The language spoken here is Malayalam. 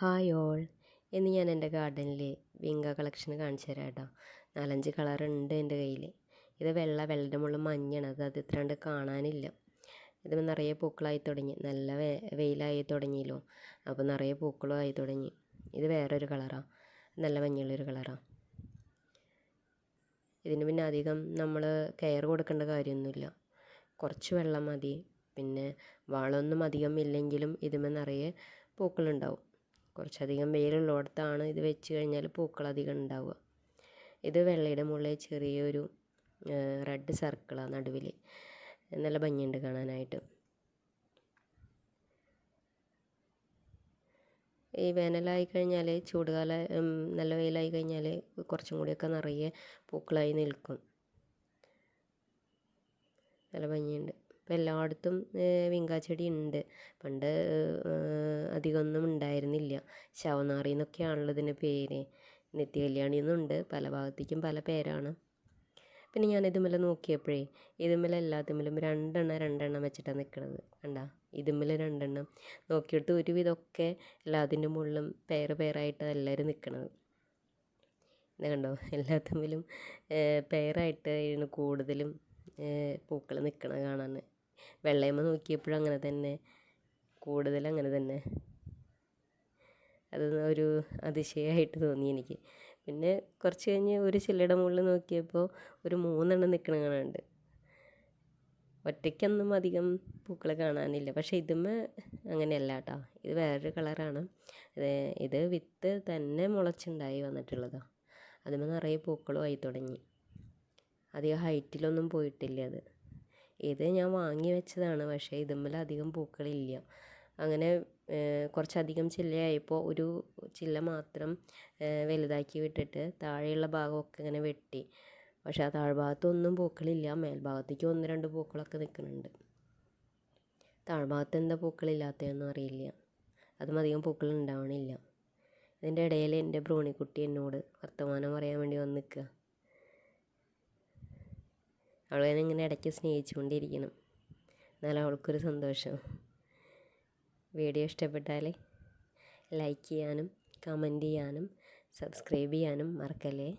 Hi all. ഇന്ന് ഞാൻ എന്റെ ഗാർഡനിൽ വിങ്ക കളക്ഷൻ കാണിച്ചു തരാം കേട്ടോ. നാലഞ്ച് കളറുണ്ട് എന്റെ കയ്യിൽ ഇത് വെള്ള വെള്ളയുടെ മുകളിൽ മഞ്ഞാണ്. അത് അത് ഇത്രണ്ട് കാണാനില്ല. ഇത് നിറയെ പൂക്കളായി തുടങ്ങി. നല്ല വെയിലായി തുടങ്ങിയല്ലോ. അപ്പോൾ നിറയെ പൂക്കളും ആയി തുടങ്ങി. ഇത് വേറൊരു കളറാണ് നല്ല മഞ്ഞുള്ളൊരു കളറാണ് ഇതിന് പിന്നെ അധികം നമ്മൾ കെയർ കൊടുക്കേണ്ട കാര്യമൊന്നുമില്ല. കുറച്ച് വെള്ളം മതി. പിന്നെ വളമൊന്നും അധികം ഇല്ലെങ്കിലും ഇതിന്മേൽ നിറയെ പൂക്കളുണ്ടാവും. കുറച്ചധികം വെയിലുള്ളിടത്താണ് ഇത് വെച്ച് കഴിഞ്ഞാൽ പൂക്കൾ അധികം ഉണ്ടാവുക. ഇത് വെള്ളയുടെ മുകളിൽ ചെറിയൊരു റെഡ് സർക്കിളാണ് നടുവിൽ. നല്ല ഭംഗിയുണ്ട് കാണാനായിട്ട്. ഈ വേനലായി കഴിഞ്ഞാൽ ചൂടുകാല നല്ല വെയിലായി കഴിഞ്ഞാൽ കുറച്ചും കൂടിയൊക്കെ നിറയെ പൂക്കളായി നിൽക്കും. നല്ല ഭംഗിയുണ്ട്. ഇപ്പം എല്ലായിടത്തും വിങ്കാച്ചെടി ഉണ്ട് പണ്ട് അധികമൊന്നും ഉണ്ടായിരുന്നില്ല. ശവനാറി എന്നൊക്കെയാണല്ലോ ഇതിന്റെ പേര്. നിത്യകല്യാണി എന്നുണ്ട് പല ഭാഗത്തേക്കും പല പേരാണ്. പിന്നെ ഞാൻ ഇതുമെല്ലാം നോക്കിയപ്പോഴേ ഇതുമ്മൽ എല്ലാത്തുമ്മലും രണ്ടെണ്ണം രണ്ടെണ്ണം വെച്ചിട്ടാണ് നിൽക്കുന്നത് കണ്ട? ഇതുമ്മൽ രണ്ടെണ്ണം. നോക്കിയെടുത്ത് ഒരുവിധമൊക്കെ എല്ലാത്തിന്റെ മുകളിലും പേര് പേരായിട്ട് എല്ലാവരും നിൽക്കുന്നത് ഇത് കണ്ടോ? എല്ലാത്തുമ്മലും പേരായിട്ട് കൂടുതലും പൂക്കൾ നിൽക്കണത് കാണാൻ. വെള്ളയമ്മ നോക്കിയപ്പോഴും അങ്ങനെ തന്നെ. കൂടുതൽ അങ്ങനെ തന്നെ. അത് ഒരു അതിശയമായിട്ട് തോന്നി എനിക്ക്. പിന്നെ കുറച്ച് കഴിഞ്ഞ് ഒരു ചില്ലയുടെ മുകളിൽ നോക്കിയപ്പോൾ ഒരു മൂന്നെണ്ണം നിൽക്കണ കാണാനുണ്ട്. ഒറ്റയ്ക്കൊന്നും അധികം പൂക്കൾ കാണാനില്ല. പക്ഷേ ഇതുമ്മ അങ്ങനെയല്ല കേട്ടോ. ഇത് വേറൊരു കളറാണ്. ഇത് വിത്ത് തന്നെ മുളച്ചുണ്ടായി വന്നിട്ടുള്ളതാണ് അതിമ്മ നിറയെ പൂക്കളും ആയി തുടങ്ങി. അധികം ഹൈറ്റിലൊന്നും പോയിട്ടില്ല അത്. ഇത് ഞാൻ വാങ്ങി വെച്ചതാണ് പക്ഷേ ഇതുമ്മൽ അധികം പൂക്കളില്ല. അങ്ങനെ കുറച്ചധികം ചില്ലയായപ്പോൾ ഒരു ചില്ല മാത്രം വലുതാക്കി വിട്ടിട്ട് താഴെയുള്ള ഭാഗമൊക്കെ ഇങ്ങനെ വെട്ടി. പക്ഷേ ആ താഴ്ഭാഗത്തൊന്നും പൂക്കളില്ല. മേൽഭാഗത്തേക്ക് ഒന്ന് രണ്ട് പൂക്കളൊക്കെ നിൽക്കുന്നുണ്ട്. താഴ്ഭാഗത്ത് എന്താ പൂക്കളില്ലാത്തതെന്നും അറിയില്ല. അതും അധികം പൂക്കൾ ഉണ്ടാവണില്ല. ഇതിന്റെ ഇടയിൽ എന്റെ ബ്രോണിക്കുട്ടി എന്നോട് വർത്തമാനം പറയാൻ വേണ്ടി വന്ന് നിൽക്കുക. അവളെ ഇങ്ങനെ ഇടയ്ക്ക് സ്നേഹിച്ചുകൊണ്ടിരിക്കണം. എന്നാലും അവൾക്കൊരു സന്തോഷം. വീഡിയോ ഇഷ്ടപ്പെട്ടാൽ ലൈക്ക് ചെയ്യാനും കമന്റ് ചെയ്യാനും സബ്സ്ക്രൈബ് ചെയ്യാനും മറക്കല്ലേ.